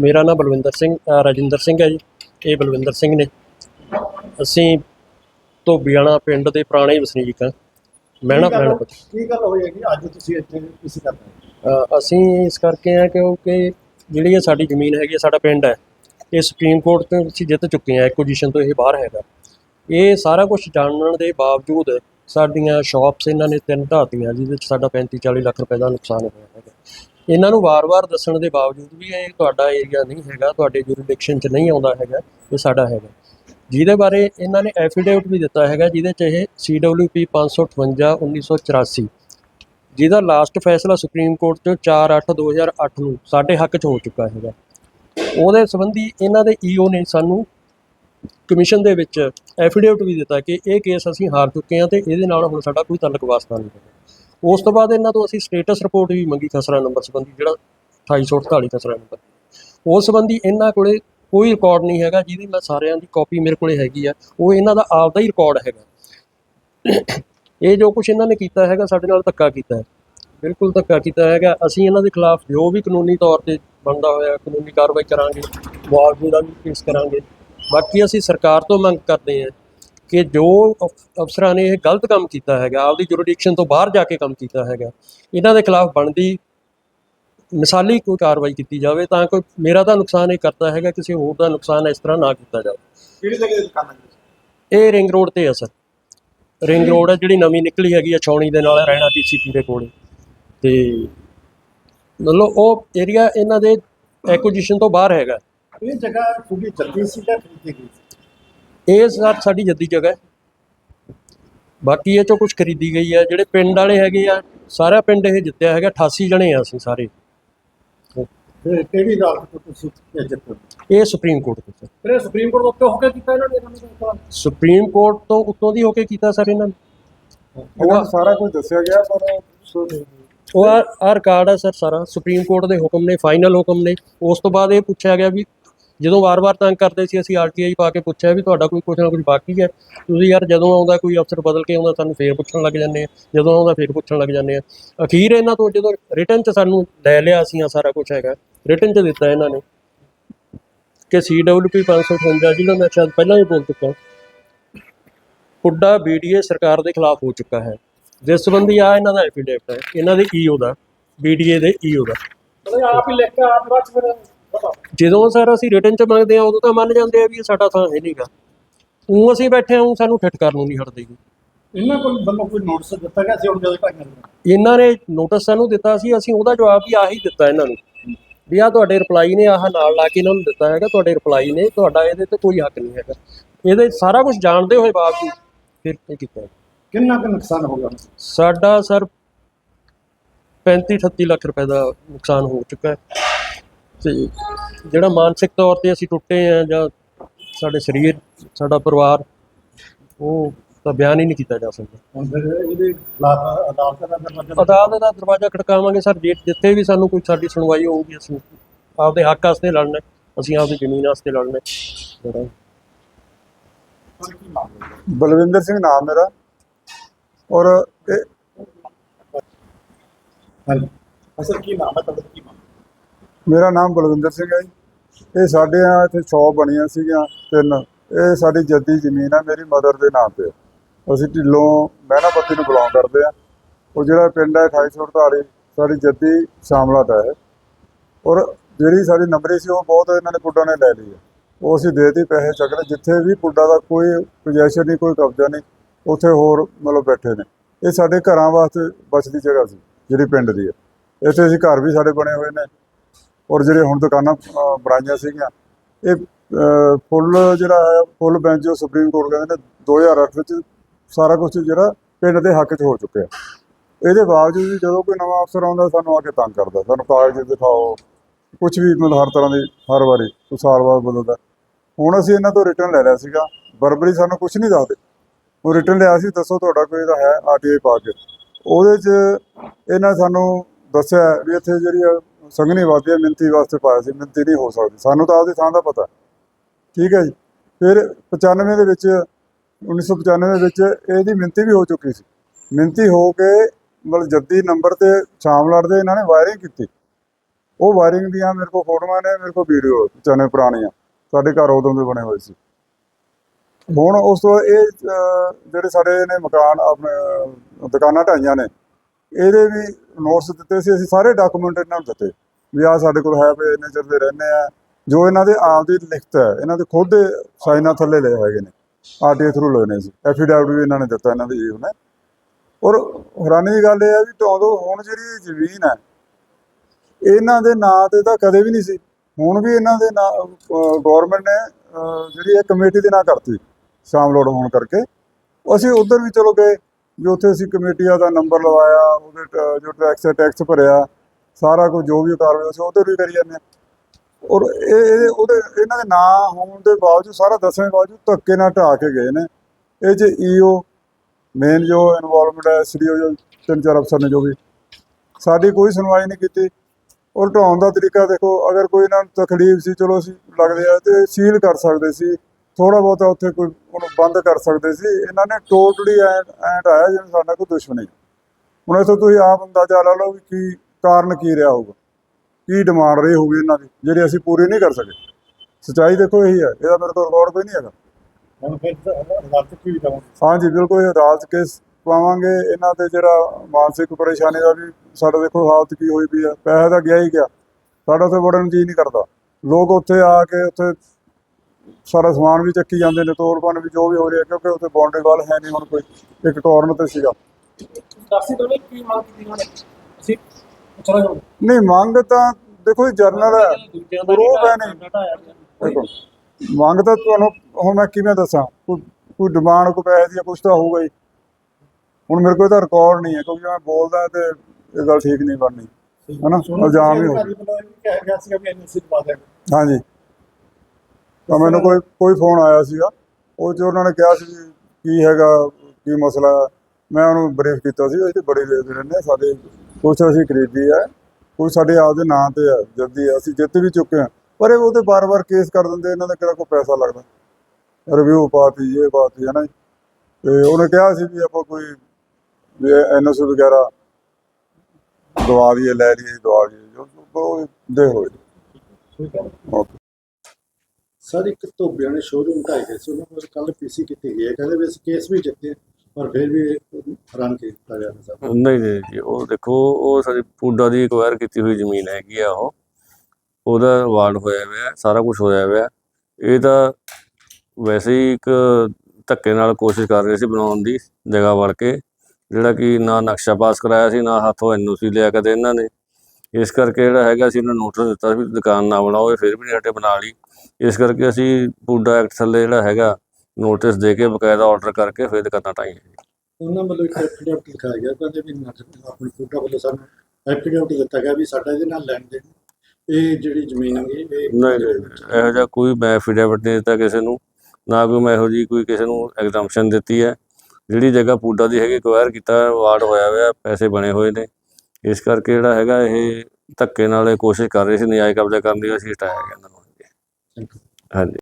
ਮੇਰਾ ਨਾਮ ਬਲਵਿੰਦਰ ਸਿੰਘ ਅ, ਰਾਜਿੰਦਰ ਸਿੰਘ ਹੈ ਜੀ ਇਹ ਬਲਵਿੰਦਰ ਸਿੰਘ ਨੇ ਅਸੀਂ ਧੋਬੀਆਣਾ ਪਿੰਡ ਦੇ ਪੁਰਾਣੇ ਵਸਨੀਕ ਹਾਂ। ਮਹਿਣਾ ਵਿੱਚ ਕੀ ਗੱਲ ਹੋਈ ਹੈ ਕਿ ਅੱਜ ਤੁਸੀਂ ਇੱਥੇ ਕਿਸੇ ਕਰਦੇ ਅ, ਅਸੀਂ ਇਸ ਕਰਕੇ ਆ ਕਿਉਂਕਿ ਜਿਹੜੀ ਇਹ ਸਾਡੀ ਜ਼ਮੀਨ ਹੈਗੀ ਹੈ, ਸਾਡਾ ਪਿੰਡ ਹੈ। ਇਹ ਸੁਪਰੀਮ ਕੋਰਟ ਤੋਂ ਅਸੀਂ ਜਿੱਤ ਚੁੱਕੇ ਹਾਂ ਐਕੁਜੀਸ਼ਨ ਤੋਂ ਇਹ ਬਾਹਰ ਹੈਗਾ। ਇਹ ਸਾਰਾ ਕੁਝ ਜਾਣਨ ਦੇ ਬਾਵਜੂਦ ਸਾਡੀਆਂ ਸ਼ਾਪਸ ਇਹਨਾਂ ਨੇ ਤਿੰਨ ਢਾਤੀਆਂ ਜਿਹਦੇ ਵਿੱਚ ਸਾਡਾ 35 40 ਲੱਖ ਰੁਪਏ ਦਾ ਨੁਕਸਾਨ ਹੋਇਆ ਹੈਗਾ। ਇਹਨਾਂ ਨੂੰ ਵਾਰ-ਵਾਰ ਦੱਸਣ ਦੇ ਬਾਵਜੂਦ ਵੀ ਇਹ ਤੁਹਾਡਾ ਏਰੀਆ ਨਹੀਂ ਹੈਗਾ, ਤੁਹਾਡੇ ਜੁਰਿਡਿਕਸ਼ਨ 'ਚ ਨਹੀਂ ਆਉਂਦਾ ਹੈਗਾ, ਇਹ ਸਾਡਾ ਹੈਗਾ। ਜਿਹਦੇ ਬਾਰੇ ਇਹਨਾਂ ਨੇ ਐਫੀਡੇਵਿਟ ਵੀ ਦਿੱਤਾ ਹੈਗਾ, ਜਿਹਦੇ 'ਚ ਇਹ CWP 558 1984 ਜਿਹਦਾ ਲਾਸਟ ਫੈਸਲਾ ਸੁਪਰੀਮ ਕੋਰਟ 'ਚ 4/8/2008 ਨੂੰ ਸਾਡੇ ਹੱਕ 'ਚ ਹੋ ਚੁੱਕਾ ਹੈਗਾ। ਉਹਦੇ ਸੰਬੰਧੀ ਇਹਨਾਂ ਦੇ ਈਓ ਨੇ ਸਾਨੂੰ ਕਮਿਸ਼ਨ ਦੇ ਵਿੱਚ ਐਫੀਡੇਵਿਟ ਵੀ ਦਿੱਤਾ ਕਿ ਇਹ ਕੇਸ ਅਸੀਂ ਹਾਰ ਚੁੱਕੇ ਹਾਂ ਤੇ ਇਹਦੇ ਨਾਲ ਹੁਣ ਸਾਡਾ ਕੋਈ ਤਾਲੁਕ ਵਾਸਤਾ ਨਹੀਂ ਹੈ ਉਸ ਤੋਂ ਬਾਅਦ ਇਹਨਾਂ ਤੋਂ ਅਸੀਂ ਸਟੇਟਸ ਰਿਪੋਰਟ ਵੀ ਮੰਗੀ ਖਸਰਾ ਨੰਬਰ ਸੰਬੰਧੀ, ਜਿਹੜਾ 2848 ਖਸਰਾ ਨੰਬਰ ਉਸ ਸੰਬੰਧੀ ਇਹਨਾਂ ਕੋਲੇ ਕੋਈ ਰਿਕਾਰਡ ਨਹੀਂ ਹੈਗਾ, ਜਿਹਦੀ ਮੈਂ ਸਾਰਿਆਂ ਦੀ ਕਾਪੀ ਮੇਰੇ ਕੋਲੇ ਹੈਗੀ ਆ। ਉਹ ਇਹਨਾਂ ਦਾ ਆਪਦਾ ਹੀ ਰਿਕਾਰਡ ਹੈਗਾ। ਇਹ ਜੋ ਕੁਝ ਇਹਨਾਂ ਨੇ ਕੀਤਾ ਹੈਗਾ, ਸਾਡੇ ਨਾਲ ਧੱਕਾ ਕੀਤਾ ਹੈ। ਬਿਲਕੁਲ ਧੱਕਾ ਕੀਤਾ ਹੈਗਾ। ਅਸੀਂ ਇਹਨਾਂ ਦੇ ਖਿਲਾਫ ਜੋ ਵੀ ਕਾਨੂੰਨੀ ਤੌਰ ਤੇ ਬਣਦਾ ਹੋਇਆ, ਕਾਨੂੰਨੀ ਕਾਰਵਾਈ ਕਰਾਂਗੇ ਮੁਆਵਜ਼ੇ ਦਾ ਵੀ ਕੇਸ ਕਰਾਂਗੇ। ਬਾਕੀ ਅਸੀਂ ਸਰਕਾਰ ਤੋਂ ਮੰਗ ਕਰਦੇ ਹਾਂ ਕਿ ਜੋ ਅਫ- ਅਫਸਰਾਂ ਨੇ ਇਹ ਗਲਤ ਕੰਮ ਕੀਤਾ ਹੈਗਾ ਆਪਦੀ ਜੁਰਿਡਿਕਸ਼ਨ ਤੋਂ ਬਾਹਰ ਜਾ ਕੇ ਕੰਮ ਕੀਤਾ ਹੈਗਾ ਇਹਨਾਂ ਦੇ ਖਿਲਾਫ ਬਣਦੀ ਮਿਸਾਲੀ ਕੋਈ ਕਾਰਵਾਈ ਕੀਤੀ ਜਾਵੇ ਤਾਂ ਕੋਈ ਮੇਰਾ ਤਾਂ ਨੁਕਸਾਨ ਇਹ ਕਰਤਾ ਹੈਗਾ ਕਿਸੇ ਹੋਰ ਦਾ ਨੁਕਸਾਨ ਇਸ ਤਰ੍ਹਾਂ ਨਾ ਕੀਤਾ ਜਾਵੇ। ਕਿਹੜੀ ਜਗ੍ਹਾ ਤੇ ਦੁਕਾਨ ਹੈ ਇਹ ਰਿੰਗ ਰੋਡ ਤੇ ਆ ਸਰ। ਰਿੰਗ ਰੋਡ ਹੈ ਜਿਹੜੀ ਨਵੀਂ ਨਿਕਲੀ ਹੈਗੀ ਆ ਛਾਉਣੀ ਦੇ ਨਾਲ ਰਹਿਣਾ ਟੀਸੀਪੀ ਦੇ ਕੋਲੇ। ਤੇ ਮਤਲਬ ਉਹ ਏਰੀਆ ਇਹਨਾਂ ਦੇ ਐਕੁਜੀਸ਼ਨ ਤੋਂ ਬਾਹਰ ਹੈਗਾ। ਇਹ ਜਗ੍ਹਾ ਤੁਹਾਡੀ ਜੱਦੀ ਸੀ ਜਾਂ ਖਰੀਦੀ ਗਈ ਇਹ ਸਰ ਸਾਡੀ ਜੱਦੀ ਜਗ੍ਹਾ ਹੈ। ਬਾਕੀ ਇਹ ਚੋਂ ਕੁਝ ਖਰੀਦੀ ਗਈ ਹੈ। ਜਿਹੜੇ ਪਿੰਡ ਵਾਲੇ ਹੈਗੇ ਆ ਸਾਰਾ ਪਿੰਡ ਇਹ ਜਿੱਤਿਆ ਹੈਗਾ। 88 ਜਣੇ ਆ ਅਸੀਂ ਸਾਰੇ। ਫਿਰ ਕਿਹੜੀ ਅਦਾਲਤ ਤੋਂ ਤੁਸੀਂ ਇਹ ਜਿੱਤੇ ਇਹ ਸੁਪਰੀਮ ਕੋਰਟ ਤੋਂ ਸਰ। ਸੁਪਰੀਮ ਕੋਰਟ ਉੱਤੇ ਹੋ ਕੇ ਕੀਤਾ ਇਹਨਾਂ ਨੇ? ਇਹਨਾਂ ਨੇ ਸੁਪਰੀਮ ਕੋਰਟ ਤੋਂ ਉੱਤੋਂ ਦੀ ਹੋ ਕੇ ਕੀਤਾ ਸਰ ਇਹਨਾਂ ਨੇ। ਉਹਨਾਂ ਨੂੰ ਸਾਰਾ ਕੁਝ ਦੱਸਿਆ ਗਿਆ ਪਰ ਉਹ ਆ ਰਿਕਾਰਡ ਹੈ ਸਰ ਸਾਰਾ। ਸੁਪਰੀਮ ਕੋਰਟ ਦੇ ਹੁਕਮ ਨੇ ਫਾਈਨਲ ਹੁਕਮ ਨੇ। ਉਸ ਤੋਂ ਬਾਅਦ ਇਹ ਪੁੱਛਿਆ ਗਿਆ ਵੀ ਜਦੋਂ ਵਾਰ-ਵਾਰ ਤੰਗ ਕਰਦੇ ਸੀ, ਅਸੀਂ ਆਰਟੀਆਈ ਪਾ ਕੇ ਪੁੱਛਿਆ ਵੀ ਤੁਹਾਡਾ ਕੋਈ ਕੁਝ ਨਾ ਕੁਝ ਬਾਕੀ ਹੈ। ਤੁਸੀਂ ਯਾਰ ਜਦੋਂ ਆਉਂਦਾ ਕੋਈ ਅਫਸਰ ਬਦਲ ਕੇ ਆਉਂਦਾ, ਸਾਨੂੰ ਫੇਰ ਪੁੱਛਣ ਲੱਗ ਜਾਂਦੇ ਆ। ਜਦੋਂ ਆਉਂਦਾ, ਫੇਰ ਪੁੱਛਣ ਲੱਗ ਜਾਂਦੇ ਆ। ਅਖੀਰ ਇਹਨਾਂ ਤੋਂ ਜਦੋਂ ਰਿਟਰਨ 'ਚ ਸਾਨੂੰ ਲੈ ਲਿਆ ਅਸੀਂ ਆ ਸਾਰਾ ਕੁਝ ਹੈਗਾ ਰਿਟਰਨ 'ਚ ਦਿੱਤਾ ਇਹਨਾਂ ਨੇ। ਕਿ CWP 558 ਜਿਹਦਾ ਮੈਂ ਸ਼ਾਇਦ ਪਹਿਲਾਂ ਹੀ ਬੋਲ ਚੁੱਕਾ। ਪੁੱਡਾ ਬੀਡੀਏ ਸਰਕਾਰ ਦੇ ਖਿਲਾਫ ਹੋ ਚੁੱਕਾ ਹੈ। ਜਿਸ ਸੰਬੰਧੀ ਆ ਇਹਨਾਂ ਦਾ ਐਫੀਡੇਵਿਟ ਹੈ। ਇਹਨਾਂ ਦੇ ਈਓ ਦਾ ਬੀਡੀਏ ਦੇ ਈਓ ਦਾ। ਮਤਲਬ ਆਪ ਹੀ ਲਿਖ ਕੇ ਆਪ ਬਾਅਦ ਫਿਰ। ਜਦੋਂ ਸਰ ਅਸੀਂ ਰਿਟਰਨ ਚ ਮੰਗਦੇ ਆ ਉਦੋਂ ਤਾਂ ਮੰਨ ਜਾਂਦੇ ਆ ਵੀ ਇਹ ਸਾਡਾ ਥਾਂ ਹੈ ਨਹੀਂਗਾ ਉਹ ਅਸੀਂ ਬੈਠੇ ਆ ਉਹ ਸਾਨੂੰ ਫਿੱਟ ਕਰਨ ਨੂੰ ਨਹੀਂ ਹਟਦੇ। ਇਹਨਾਂ ਕੋਲ ਵੱਲੋਂ ਕੋਈ ਨੋਟਿਸ ਦਿੱਤਾ ਗਿਆ ਸੀ ਹੁਣ ਜਦੋਂ ਭਾਈਆਂ ਨੂੰ ਇਹਨਾਂ ਨੇ ਨੋਟਿਸ ਸਾਨੂੰ ਦਿੱਤਾ ਸੀ ਅਸੀਂ ਉਹਦਾ ਜਵਾਬ ਵੀ ਆਹੀ ਦਿੱਤਾ ਇਹਨਾਂ ਨੂੰ। ਵੀ ਆ ਤੁਹਾਡੇ ਰਿਪਲਾਈ ਨੇ ਆਹ ਨਾਲ ਲਾ ਕੇ ਇਹਨਾਂ ਨੂੰ ਦਿੱਤਾ ਹੈਗਾ ਤੁਹਾਡੇ ਰਿਪਲਾਈ ਨੇ ਤੁਹਾਡਾ ਇਹਦੇ ਤੇ ਕੋਈ ਹੱਕ ਨਹੀਂ ਹੈਗਾ। ਇਹਦੇ ਸਾਰਾ ਕੁਝ ਜਾਣਦੇ ਹੋਏ ਬਾਵਜੂਦ ਫਿਰ ਇਹ ਕੀਤਾ। ਕਿੰਨਾ ਕੁ ਨੁਕਸਾਨ ਹੋ ਗਿਆ? ਸਾਡਾ ਸਰ 35 38 ਲੱਖ ਰੁਪਏ ਦਾ ਨੁਕਸਾਨ ਹੋ ਚੁੱਕਾ ਹੈ। ਤੇ ਜਿਹੜਾ ਮਾਨਸਿਕ ਤੌਰ ਤੇ ਅਸੀਂ ਟੁੱਟੇ ਆ ਜਾਂ ਸਾਡੇ ਸਰੀਰ ਸਾਡਾ ਪਰਿਵਾਰ ਉਹ ਤਾਂ ਬਿਆਨ ਹੀ ਨਹੀਂ ਕੀਤਾ ਜਾ ਸਕਦਾ। ਹੁਣ ਫਿਰ ਇਹਦੇ ਖਿਲਾਫ ਅਦਾਲਤ ਦਾ ਦਰਵਾਜ਼ਾ ਅਦਾਲਤ ਦਾ ਦਰਵਾਜ਼ਾ ਖੜਕਾਵਾਂਗੇ ਸਰ ਜੇ ਜਿੱਥੇ ਵੀ ਸਾਨੂੰ ਕੋਈ ਸਾਡੀ ਸੁਣਵਾਈ ਹੋਊਗੀ ਅਸੀਂ ਆਪਦੇ ਹੱਕ ਵਾਸਤੇ ਲੜਨਾ ਅਸੀਂ ਆਪਦੀ ਜ਼ਮੀਨ ਵਾਸਤੇ ਲੜਨਾ? ਬਲਵਿੰਦਰ ਸਿੰਘ ਨਾਮ ਮੇਰਾ। ਔਰ ਅਸਲ ਕੀ ਨਾਮ ਹੈ ਤੁਹਾਡਾ ਕੀ ਮਾਮਲਾ ਮੇਰਾ ਨਾਮ ਬਲਵਿੰਦਰ ਸਿੰਘ ਹੈ ਜੀ। ਇਹ ਸਾਡੇ ਆ ਇੱਥੇ ਸ਼ੌਪ ਬਣੀਆਂ ਸੀਗੀਆਂ, ਤਿੰਨ। ਇਹ ਸਾਡੀ ਜੱਦੀ ਜ਼ਮੀਨ ਆ, ਮੇਰੀ ਮਦਰ ਦੇ ਨਾਂ ਤੇ। ਅਸੀਂ ਢਿੱਲੋਂ ਮਹਿਣਾ ਪੱਤੀ ਨੂੰ ਬਿਲੋਂਗ ਕਰਦੇ ਆ। ਉਹ ਜਿਹੜਾ ਪਿੰਡ ਹੈ 2848 ਸਾਡੀ ਜੱਦੀ ਸ਼ਾਮਲਾ ਦਾ ਹੈ। ਔਰ ਜਿਹੜੀ ਸਾਡੀ ਨੰਬਰੀ ਸੀ, ਉਹ ਬਹੁਤ ਇਹਨਾਂ ਨੇ ਪੁੱਡਾ ਨੇ ਲੈ ਲਈ ਹੈ ਉਹ ਅਸੀਂ ਦੇਤੀ, ਪੈਸੇ ਚੱਕ ਜਿੱਥੇ ਵੀ ਪੁੱਡਾ ਦਾ ਕੋਈ ਪੋਜੈਸ਼ਨ ਨਹੀਂ, ਕੋਈ ਕਬਜ਼ਾ ਨਹੀਂ, ਉੱਥੇ ਹੋਰ ਮਤਲਬ ਬੈਠੇ ਨੇ। ਇਹ ਸਾਡੇ ਘਰਾਂ ਵਾਸਤੇ ਬਚਦੀ ਜਗ੍ਹਾ ਸੀ, ਜਿਹੜੀ ਪਿੰਡ ਦੀ ਹੈ ਇੱਥੇ ਅਸੀਂ ਘਰ ਵੀ ਸਾਡੇ ਬਣੇ ਹੋਏ ਨੇ। ਔਰ ਜਿਹੜੇ ਹੁਣ ਦੁਕਾਨਾਂ ਅਹ, ਬਣਾਈਆਂ ਸੀਗੀਆਂ ਇਹ ਅਹ, ਫੁੱਲ ਜਿਹੜਾ ਹੈ ਫੁੱਲ ਬੈਂਚ ਜੋ ਸੁਪਰੀਮ ਕੋਰਟ ਕਹਿੰਦੇ ਨੇ 2008 ਵਿੱਚ ਸਾਰਾ ਕੁਝ ਜਿਹੜਾ ਪਿੰਡ ਦੇ ਹੱਕ 'ਚ ਹੋ ਚੁੱਕਿਆ। ਇਹਦੇ ਬਾਵਜੂਦ ਵੀ ਜਦੋਂ ਕੋਈ ਨਵਾਂ ਅਫਸਰ ਆਉਂਦਾ ਸਾਨੂੰ ਆ ਕੇ ਤੰਗ ਕਰਦਾ। ਸਾਨੂੰ ਕਾਗਜ਼ ਦਿਖਾਓ ਕੁਝ ਵੀ ਮਤਲਬ ਹਰ ਤਰ੍ਹਾਂ ਦੀ ਹਰ ਵਾਰੀ ਕੋਈ ਸਾਲ ਬਾਅਦ ਬਦਲਦਾ। ਹੁਣ ਅਸੀਂ ਇਹਨਾਂ ਤੋਂ ਰਿਟਰਨ ਲੈ ਲਿਆ ਸੀਗਾ। ਬਰਬਰੀ ਸਾਨੂੰ ਕੁਝ ਨਹੀਂ ਦੱਸਦੇ। ਉਹ ਰਿਟਰਨ ਲਿਆ ਸੀ ਦੱਸੋ ਤੁਹਾਡਾ ਕੋਈ ਇਹਦਾ ਹੈ ਆਰਟੀਆਈ ਪਾ ਕੇ। ਉਹਦੇ 'ਚ ਇਹਨਾਂ ਸਾਨੂੰ ਦੱਸਿਆ ਵੀ ਇੱਥੇ ਜਿਹੜੀ ਆ ਸੰਘਣੀ ਵਾਦੀ ਹੈ, ਮਿੰਤੀ ਵਾਸਤੇ ਪਾਇਆ ਸੀ, ਮਿੰਤੀ ਨਹੀਂ ਹੋ ਸਕਦੀ। ਸਾਨੂੰ ਤਾਂ ਆਪਦੀ ਥਾਂ ਦਾ ਪਤਾ। ਠੀਕ ਹੈ ਜੀ? ਫਿਰ 95 ਦੇ ਵਿੱਚ 1995 ਦੇ ਵਿੱਚ ਇਹਦੀ ਮਿੰਤੀ ਵੀ ਹੋ ਚੁੱਕੀ ਸੀ। ਮਿੰਤੀ ਹੋ ਕੇ ਮਤਲਬ ਜੱਦੀ ਨੰਬਰ ਤੇ ਸ਼ਾਮ ਲੜਦੇ, ਇਹਨਾਂ ਨੇ ਵਾਇਰਿੰਗ ਕੀਤੀ। ਉਹ ਵਾਇਰਿੰਗ ਦੀਆਂ ਮੇਰੇ ਕੋਲ ਫੋਟੋਆਂ ਨੇ, ਮੇਰੇ ਕੋਲ ਵੀਡੀਓ ਚਨੇ ਪੁਰਾਣੀਆਂ। ਸਾਡੇ ਘਰ ਉਦੋਂ ਦੇ ਬਣੇ ਹੋਏ ਸੀ। ਹੁਣ ਉਸ ਤੋਂ ਇਹ ਜਿਹੜੇ ਸਾਡੇ ਨੇ ਮਕਾਨ, ਆਪਣੇ ਦੁਕਾਨਾਂ ਢਾਈਆਂ ਨੇ, ਇਹਦੇ ਵੀ ਨੋਟਸ ਦਿੱਤੇ ਸੀ, ਅਸੀਂ ਸਾਰੇ ਡਾਕੂਮੈਂਟ ਇਹਨਾਂ ਨੂੰ ਦਿੱਤੇ। ਵੀ ਆ ਸਾਡੇ ਕੋਲ ਹੈ ਵੀ ਇੰਨੇ ਚਿਰ ਦੇ ਰਹਿੰਦੇ ਆ। ਜੋ ਇਹਨਾਂ ਦੇ ਆਪ ਦੀ ਲਿਖਤ ਹੈ, ਇਹਨਾਂ ਦੇ ਖੁਦ ਦੇ ਸਾਈਨਾਂ ਥੱਲੇ ਲਏ ਹੈਗੇ ਨੇ। ਆਰਟੀਏ ਥਰੂ ਲਏ ਨੇ ਸੀ ਐਫੀਡੈਵਿਟ ਵੀ ਇਹਨਾਂ ਨੇ ਦਿੱਤਾ ਇਹਨਾਂ ਦੀ ਜੀਵ ਨੇ। ਔਰ ਹੈਰਾਨੀ ਦੀ ਗੱਲ ਇਹ ਹੈ ਵੀ ਟੌਂਦੋ ਹੁਣ ਜਿਹੜੀ ਜ਼ਮੀਨ ਹੈ, ਇਹਨਾਂ ਦੇ ਨਾਂ ਤੇ ਤਾਂ ਕਦੇ ਵੀ ਨਹੀਂ ਸੀ। ਹੁਣ ਵੀ ਇਹਨਾਂ ਦੇ ਨਾਂ ਗਵਰਨਮੈਂਟ ਨੇ ਜਿਹੜੀ ਇਹ ਕਮੇਟੀ ਦੇ ਨਾਂ ਕਰਤੀ, ਸ਼ਾਮ ਹੋਣ ਕਰਕੇ। ਅਸੀਂ ਉਧਰ ਵੀ ਚਲੋ ਗਏ ਜੋ ਉੱਥੇ ਅਸੀਂ ਕਮੇਟੀਆਂ ਦਾ ਨੰਬਰ ਲਵਾਇਆ, ਉਹਦੇ ਟ- ਜੋ ਟੈਕਸ ਟੈਕਸ ਭਰਿਆ। ਸਾਰਾ ਕੁਝ ਜੋ ਵੀ ਕਾਰਵਾਈ ਸੀ ਉਹਦੇ ਵੀ ਕਰੀ ਜਾਂਦੇ ਹਾਂ। ਔਰ ਇਹ ਇਹ ਉਹਦੇ, ਇਹਨਾਂ ਦੇ ਨਾਂ ਹੋਣ ਦੇ ਬਾਵਜੂਦ, ਸਾਰਾ ਦੱਸਣ ਦੇ ਬਾਵਜੂਦ ਧੱਕੇ ਨਾਲ ਢਾਹ ਕੇ ਗਏ ਨੇ। ਇਹ ਚ ਈਓ ਮੇਨ ਜੋ ਇਨਵੋਲਵਮੈਂਟ ਹੈ ਐਸਡੀਓ ਜੋ ਤਿੰਨ ਚਾਰ ਅਫਸਰ ਨੇ ਜੋ ਵੀ, ਸਾਡੀ ਕੋਈ ਸੁਣਵਾਈ ਨਹੀਂ ਕੀਤੀ। ਔਰ ਢਾਉਣ ਦਾ ਤਰੀਕਾ ਦੇਖੋ, ਅਗਰ ਕੋਈ ਇਹਨਾਂ ਨੂੰ ਤਕਲੀਫ ਸੀ, ਚਲੋ ਅਸੀਂ ਲੱਗਦੇ ਆ ਤੇ ਸੀਲ ਕਰ ਸਕਦੇ ਸੀ। ਥੋੜਾ ਬਹੁਤਾ ਉੱਥੇ ਕੋਈ ਉਹਨੂੰ ਬੰਦ ਕਰ ਸਕਦੇ ਸੀ। ਇਹਨਾਂ ਨੇ ਟੋਟਲੀ ਐ, ਐਂ ਢਾਇਆ ਜਿਵੇਂ ਸਾਡਾ ਕੋਈ ਦੁਸ਼ਮਣੀ। ਹੁਣ ਇਥੋਂ ਤੁਸੀਂ ਆਪ ਅੰਦਾਜ਼ਾ ਲਾ ਲਓ ਵੀ ਕੀ ਕਾਰਨ ਕੀ ਰਿਹਾ ਹੋਊਗਾ? ਕੀ ਡਿਮਾਂਡ ਰਹੀ ਹੋਊਗੀ ਇਹਨਾਂ ਦੀ ਜਿਹੜੀ ਅਸੀਂ ਪੂਰੀ ਨਹੀਂ ਕਰ ਸਕੇ? ਸੱਚਾਈ ਦੇਖੋ ਇਹੀ ਹੈ ਇਹਦਾ ਮੇਰੇ ਕੋਲ ਰਿਕਾਰਡ ਕੋਈ ਨਹੀਂ ਹੈਗਾ। ਹੁਣ ਫਿਰ ਅਦਾਲਤ ਕੀ ਜਾਵਾਂਗੇ ਹਾਂਜੀ ਬਿਲਕੁਲ ਇਹ ਅਦਾਲਤ ਕੇਸ ਪਾਵਾਂਗੇ ਇਹਨਾਂ ਤੇ ਜਿਹੜਾ ਮਾਨਸਿਕ ਪਰੇਸ਼ਾਨੀ ਦਾ ਵੀ ਸਾਡਾ ਦੇਖੋ ਹਾਲਤ ਕੀ ਹੋਈ ਪਈ ਆ ਪੈਸਾ ਤਾਂ ਗਿਆ ਹੀ ਗਿਆ। ਸਾਡਾ ਉੱਥੇ ਵੜਨ ਨੂੰ ਜੀ ਨਹੀਂ ਕਰਦਾ। ਲੋਕ ਉੱਥੇ ਆ ਕੇ ਉੱਥੇ ਸਾਰਾ ਸਮਾਨ ਵੀ ਚੱਕੀ ਜਾਂਦੇ ਨੇ ਤੋੜ ਭੰਨ ਵੀ ਜੋ ਵੀ ਹੋ ਰਿਹਾ ਕਿਉਂਕਿ ਉੱਥੇ ਬਾਉਂਡਰੀ ਵਾਲ ਹੈ ਨਹੀਂ ਹੁਣ ਕੋਈ ਇੱਕ ਕਾਰਨ ਤੇ ਸੀਗਾ। ਦੱਸੀ ਦੋ ਕੀ ਮੰਗ ਕੀਤੀ ਉਹਨੇ ਅਸੀਂ ਨਹੀਂ ਮੰਗ ਤਾਂ ਦੇਖੋ ਇਹ ਜਰਨਲ ਹੈ। ਪ੍ਰੂਫ ਹੈ ਨਹੀਂ ਦੇਖੋ ਮੰਗ ਤਾਂ ਤੁਹਾਨੂੰ ਹੁਣ ਮੈਂ ਕਿਵੇਂ ਦੱਸਾਂ? ਕੋਈ ਡਿਮਾਂਡ ਕੋਈ ਪੈਸੇ ਦੀ ਕੁਛ ਤਾਂ ਹੋਊਗਾ ਹੀ। ਹੁਣ ਮੇਰੇ ਕੋਲ ਤਾਂ ਰਿਕਾਰਡ ਨਹੀਂ ਹੈ ਕਿਉਂਕਿ ਮੈਂ ਬੋਲਦਾ ਤੇ ਇਹ ਗੱਲ ਠੀਕ ਨਹੀਂ ਬਣਨੀ। ਹਨਾ? ਇਲਜ਼ਾਮ ਹੀ ਹੋ ਹਾਂਜੀ। ਤਾਂ ਮੈਨੂੰ ਕੋਈ ਕੋਈ ਫੋਨ ਆਇਆ ਸੀਗਾ। ਉਹ 'ਚ ਉਹਨਾਂ ਨੇ ਕਿਹਾ ਸੀ ਕੀ ਹੈਗਾ ਕੀ ਮਸਲਾ। ਮੈਂ ਉਹਨੂੰ ਬਰੀਫ ਕੀਤਾ ਸੀ ਅਸੀਂ ਤੇ ਬੜੀ ਰਹਿੰਦੇ ਹਾਂ, ਸਾਡੇ ਕੁਛ ਅਸੀਂ ਖਰੀਦੀ ਹੈ ਕੋਈ ਸਾਡੇ ਆਪ ਦੇ ਨਾਂ ਤੇ ਹੈ ਜਲਦੀ ਅਸੀਂ ਜਿੱਤ ਵੀ ਚੁੱਕੇ ਹਾਂ ਪਰ ਇਹ ਉਹ ਤੇ ਬਾਰ-ਬਾਰ ਕੇਸ ਕਰ ਦਿੰਦੇ ਇਹਨਾਂ ਦਾ ਕਿਹੜਾ ਕੋਈ ਪੈਸਾ ਲੱਗਦਾ। ਰਿਵਿਊ ਪਾਤੀ ਇਹ ਪਾਤੀ ਹੈ ਨਾ। ਤੇ ਉਹਨੇ ਕਿਹਾ ਸੀ ਵੀ ਆਪਾਂ ਕੋਈ ਐਨਓਸੀ ਵਗੈਰਾ ਦਵਾ ਦਈਏ ਲੈ ਲਈਏ ਦਵਾ ਲਈਏ ਜੋ ਉਹ ਜੀ ਓਕੇ। ਸਰ ਇੱਕ ਧੋਬਿਆਂ ਨੇ ਸ਼ੋਰੂਮ ਢਾਈ ਗਏ ਸੀ ਉਹਨਾਂ ਕੋਲ ਕੱਲ ਪੀਸੀ ਕੀਤੀ ਗਈ ਹੈ। ਕਹਿੰਦੇ ਵੀ ਅਸੀਂ ਕੇਸ ਵੀ ਜਿੱਤੇ ਪਰ ਫਿਰ ਵੀ ਹੈਰਾਨ ਕੀਤਾ ਜਾ ਰਿਹਾ ਸਰ। ਨਹੀਂ ਨਹੀਂ ਜੀ, ਉਹ ਦੇਖੋ, ਉਹ ਸਾਡੀ ਪੁੱਡਾ ਦੀ ਐਕਵਾਇਰ ਕੀਤੀ ਹੋਈ ਜ਼ਮੀਨ ਹੈਗੀ ਆ ਉਹ। ਉਹਦਾ ਵਾਰਡ ਹੋਇਆ ਹੋਇਆ, ਸਾਰਾ ਕੁਝ ਹੋਇਆ ਹੋਇਆ। ਇਹ ਤਾਂ ਵੈਸੇ ਹੀ ਇੱਕ ਧੱਕੇ ਨਾਲ ਕੋਸ਼ਿਸ਼ ਕਰ ਰਹੇ ਸੀ ਬਣਾਉਣ ਦੀ, ਜਗ੍ਹਾ ਵੜ ਕੇ। ਜਿਹੜਾ ਕਿ ਨਾ ਨਕਸ਼ਾ ਪਾਸ ਕਰਾਇਆ ਸੀ, ਨਾ ਹੱਥੋਂ ਐਨਓਸੀ ਲਿਆ ਕਦੇ ਇਹਨਾਂ ਨੇ। ਇਸ ਕਰਕੇ ਜਿਹੜਾ ਹੈਗਾ ਸੀ ਇਹਨਾਂ ਨੋਟਿਸ ਦਿੱਤਾ ਸੀ ਵੀ ਦੁਕਾਨ ਨਾ ਬਣਾਓ, ਇਹ ਫਿਰ ਵੀ ਨਹੀਂ ਹਟੇ ਬਣਾ ਲਈ। ਇਸ ਕਰਕੇ ਅਸੀਂ ਪੁੱਡਾ ਐਕਟ ਥੱਲੇ ਜਿਹੜਾ ਹੈਗਾ ਨੋਟਿਸ ਦੇ ਕੇ ਬਕਾਇਦਾ ਆਰਡਰ ਕਰਕੇ ਫਿਰ ਦੁਕਾਨਾਂ ਟਾਈਆਂ ਉਹਨਾਂ ਵੱਲੋਂ ਇੱਕ ਐਫੀਡੇਵਿਟ ਲਿਖਾਇਆ ਗਿਆ ਕਹਿੰਦੇ ਵੀ ਨਾ- ਆਪਣੀ ਫੂਡਾ ਵੱਲੋਂ ਸਾਨੂੰ ਐਫੀਡੇਵਿਟ ਦਿੱਤਾ ਗਿਆ ਵੀ ਸਾਡਾ ਇਹਦੇ ਨਾਲ ਲੈਣ ਦੇਣ। ਇਹ ਜਿਹੜੀ ਜ਼ਮੀਨ ਹੈਗੀ ਇਹ ਨਹੀਂ ਨਹੀਂ ਇਹੋ ਜਿਹਾ ਕੋਈ ਮੈਂ ਐਫੀਡੇਵਿਟ ਨਹੀਂ ਦਿੱਤਾ ਕਿਸੇ ਨੂੰ ਨਾ ਕੋਈ ਮੈਂ ਇਹੋ ਜੀ ਕੋਈ ਕਿਸੇ ਨੂੰ ਐਗਜ਼ਾਮਸ਼ਨ ਦਿੱਤੀ ਹੈ। ਜਿਹੜੀ ਜਗ੍ਹਾ ਪੂਡਾ ਦੀ ਹੈਗੀ ਐਕਵਾਇਰ ਕੀਤਾ ਵਾਰਡ ਹੋਇਆ ਹੋਇਆ ਪੈਸੇ ਬਣੇ ਹੋਏ ਨੇ। ਇਸ ਕਰਕੇ ਜਿਹੜਾ ਹੈਗਾ ਇਹ ਧੱਕੇ ਨਾਲ ਇਹ ਕੋਸ਼ਿਸ਼ ਕਰ ਰਹੇ ਸੀ ਨਜਾਇਜ਼ ਕਬਜ਼ਾ ਕਰਨ ਦੀ ਅਸੀਂ ਹਟਾਇਆ ਗਿਆ ਇਹਨਾਂ ਨੂੰ. ਹਾਂਜੀ।